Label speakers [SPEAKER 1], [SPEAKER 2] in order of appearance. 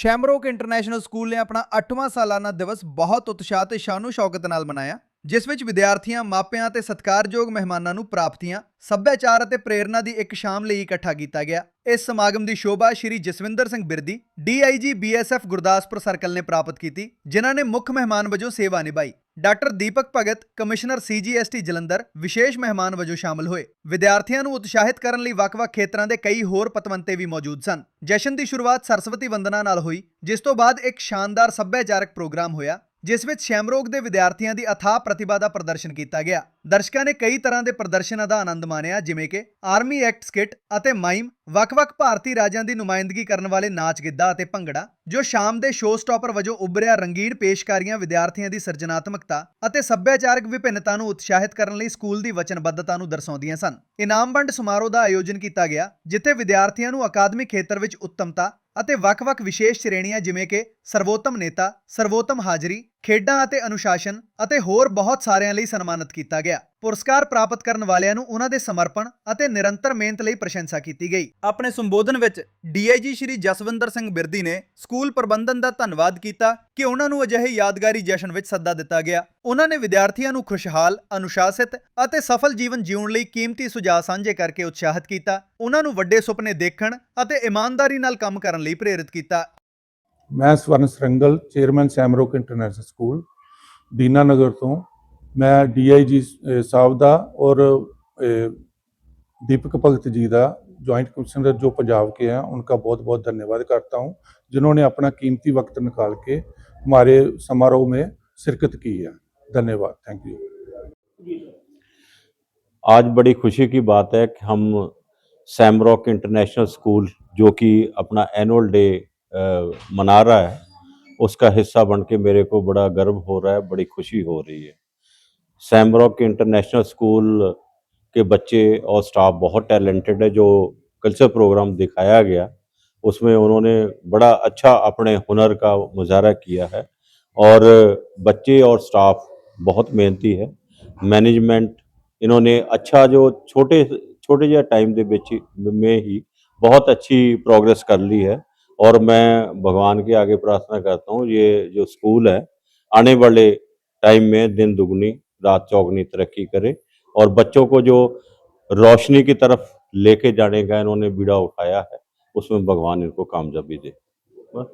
[SPEAKER 1] ਸ਼ੈਮਰੋਕ international school ਨੇ ਆਪਣਾ 8ਵਾਂ ਸਾਲਾਨਾ ਦਿਵਸ ਬਹੁਤ ਉਤਸ਼ਾਹ ਤੇ ਸ਼ਾਨੋ ਸ਼ੌਕਤ ਨਾਲ ਮਨਾਇਆ। ਜਿਸ ਵਿੱਚ ਵਿਦਿਆਰਥੀਆਂ ਮਾਪਿਆਂ ਅਤੇ ਸਤਿਕਾਰਯੋਗ ਮਹਿਮਾਨਾਂ ਨੂੰ ਪ੍ਰਾਪਤੀਆਂ, ਸੱਭਿਆਚਾਰ ਅਤੇ ਪ੍ਰੇਰਣਾ ਦੀ ਇੱਕ ਸ਼ਾਮ ਲਈ ਇਕੱਠਾ ਕੀਤਾ ਗਿਆ। ਇਸ ਸਮਾਗਮ ਦੀ ਸ਼ੋਭਾ Shri Jaswinder Singh Birdi DIG BSF Gurdaspur circle ਨੇ ਪ੍ਰਾਪਤ ਕੀਤੀ, ਜਿਨ੍ਹਾਂ ਨੇ ਮੁੱਖ ਮਹਿਮਾਨ ਵਜੋਂ ਸੇਵਾ ਨਿਭਾਈ। Doctor Deepak Bhagat, commissioner CGST Jalandhar, ਵਿਸ਼ੇਸ਼ ਮਹਿਮਾਨ ਵਜੋਂ ਸ਼ਾਮਲ ਹੋਏ। ਵਿਦਿਆਰਥੀਆਂ ਨੂੰ ਉਤਸ਼ਾਹਿਤ ਕਰਨ ਲਈ ਵੱਖ-ਵੱਖ ਖੇਤਰਾਂ ਦੇ ਕਈ ਹੋਰ ਪਤਵੰਤੇ ਵੀ ਮੌਜੂਦ ਸਨ। ਜਸ਼ਨ ਦੀ ਸ਼ੁਰੂਆਤ ਸਰਸਵਤੀ ਵੰਦਨਾ ਨਾਲ ਹੋਈ, ਜਿਸ ਤੋਂ ਬਾਅਦ ਇੱਕ ਸ਼ਾਨਦਾਰ ਸੱਭਿਆਚਾਰਕ ਪ੍ਰੋਗਰਾਮ ਹੋਇਆ। ਜਿਸ ਵਿੱਚ ਸ਼ੈਮਰੋਗ ਦੇ ਵਿਦਿਆਰਥੀਆਂ ਦੀ ਅਥਾਹ ਪ੍ਰਤਿਭਾ ਦਾ ਪ੍ਰਦਰਸ਼ਨ ਕੀਤਾ ਗਿਆ। ਦਰਸ਼ਕਾਂ ਨੇ ਕਈ ਤਰ੍ਹਾਂ ਦੇ ਪ੍ਰਦਰਸ਼ਨਾਂ ਦਾ ਆਨੰਦ ਮਾਣਿਆ, ਜਿਵੇਂ ਕਿ ਆਰਮੀ ਐਕਟ ਸਕਿੱਟ ਅਤੇ ਮਾਈਮ, ਵੱਖ-ਵੱਖ ਭਾਰਤੀ ਰਾਜਾਂ ਦੀ ਨੁਮਾਇੰਦਗੀ ਕਰਨ ਵਾਲੇ ਨਾਚ ਗਿੱਧਾ ਅਤੇ ਭੰਗੜਾ, ਜੋ ਸ਼ਾਮ ਦੇ ਸ਼ੋਅ ਸਟਾਪਰ ਵਜੋਂ ਉੱਭਰਿਆ ਰੰਗੀਨ ਪੇਸ਼ਕਾਰੀਆਂ ਵਿਦਿਆਰਥੀਆਂ ਦੀ ਸਿਰਜਣਾਤਮਕਤਾ ਅਤੇ ਸੱਭਿਆਚਾਰਕ ਵਿਭਿੰਨਤਾ ਨੂੰ ਉਤਸ਼ਾਹਿਤ ਕਰਨ ਲਈ ਸਕੂਲ ਦੀ ਵਚਨਬੱਧਤਾ ਨੂੰ ਦਰਸਾਉਂਦੀਆਂ ਸਨ। ਇਨਾਮ ਵੰਡ ਸਮਾਰੋਹ ਦਾ ਆਯੋਜਨ ਕੀਤਾ ਗਿਆ, ਜਿੱਥੇ ਵਿਦਿਆਰਥੀਆਂ ਨੂੰ ਅਕਾਦਮਿਕ ਖੇਤਰ ਵਿੱਚ ਉੱਤਮਤਾ ਅਤੇ ਵੱਖ-ਵੱਖ ਵਿਸ਼ੇਸ਼ ਸ਼੍ਰੇਣੀਆਂ ਜਿਵੇਂ ਕਿ ਸਰਵੋਤਮ ਨੇਤਾ, ਸਰਵੋਤਮ ਹਾਜ਼ਰੀ, ਖੇਡਾਂ ਅਤੇ ਅਨੁਸ਼ਾਸਨ ਅਤੇ ਹੋਰ ਬਹੁਤ ਸਾਰਿਆਂ ਲਈ ਸਨਮਾਨਿਤ ਕੀਤਾ ਗਿਆ। ਪੁਰਸਕਾਰ ਪ੍ਰਾਪਤ ਕਰਨ ਵਾਲਿਆਂ ਨੂੰ ਉਹਨਾਂ ਦੇ ਸਮਰਪਣ ਅਤੇ ਨਿਰੰਤਰ ਮਿਹਨਤ ਲਈ ਪ੍ਰਸ਼ੰਸਾ ਕੀਤੀ ਗਈ। ਆਪਣੇ ਸੰਬੋਧਨ ਵਿੱਚ ਡੀਆਈਜੀ ਸ਼੍ਰੀ ਜਸਵਿੰਦਰ ਸਿੰਘ ਬਿਰਦੀ ਨੇ ਸਕੂਲ ਪ੍ਰਬੰਧਨ ਦਾ ਧੰਨਵਾਦ ਕੀਤਾ ਕਿ ਉਹਨਾਂ ਨੂੰ ਅਜਿਹੇ ਯਾਦਗਾਰੀ ਜਸ਼ਨ ਵਿੱਚ ਸੱਦਾ ਦਿੱਤਾ ਗਿਆ। ਉਹਨਾਂ ਨੇ ਵਿਦਿਆਰਥੀਆਂ ਨੂੰ ਖੁਸ਼ਹਾਲ ਅਨੁਸ਼ਾਸਿਤ ਅਤੇ ਸਫਲ ਜੀਵਨ ਜਿਉਣ ਲਈ ਕੀਮਤੀ ਸੁਝਾਅ ਸਾਂਝੇ ਕਰਕੇ ਉਤਸ਼ਾਹਿਤ ਕੀਤਾ। ਉਹਨਾਂ ਨੂੰ ਵੱਡੇ ਸੁਪਨੇ ਦੇਖਣ ਅਤੇ ਇਮਾਨਦਾਰੀ ਨਾਲ ਕੰਮ ਕਰਨ ਲਈ ਪ੍ਰੇਰਿਤ ਕੀਤਾ।
[SPEAKER 2] ਮੈਂ Swaran Sarangal chairman Shamrock international school Dinanagar ਤੋਂ ਮੈਂ ਡੀਆਈਜੀ ਸਾਹਿਬ ਦਾ ਔਰ ਅ, दीपक भगत जी का जॉइंट कमिश्नर जो पंजाब के हैं उनका बहुत बहुत धन्यवाद करता हूं जिन्होंने अपना कीमती वक्त निकाल के हमारे समारोह में शिरकत की है धन्यवाद थैंक यू
[SPEAKER 3] आज बड़ी खुशी की बात है कि हम सैमरॉक इंटरनेशनल स्कूल जो कि अपना एनुअल डे अ, मना रहा है उसका हिस्सा बन के मेरे को बड़ा गर्व हो रहा है बड़ी खुशी हो रही है सैमरॉक इंटरनेशनल स्कूल के बच्चे और स्टाफ बहुत टैलेंटेड है जो कल्चर प्रोग्राम दिखाया गया उसमें उन्होंने बड़ा अच्छा अपने हुनर का मुजाहरा किया है और बच्चे और स्टाफ बहुत मेहनती है मैनेजमेंट इन्होंने अच्छा जो छोटे छोटे ਜਿਹੇ टाइम ਦੇ ਵਿੱਚ में ही बहुत अच्छी प्रोग्रेस कर ली है और मैं भगवान के आगे प्रार्थना करता हूँ ये जो स्कूल है आने वाले टाइम में दिन दुगनी रात चौगनी तरक्की करे और बच्चों को जो रोशनी की तरफ लेके जाने का इन्होंने बीड़ा उठाया है उसमें भगवान इनको कामयाबी दे बस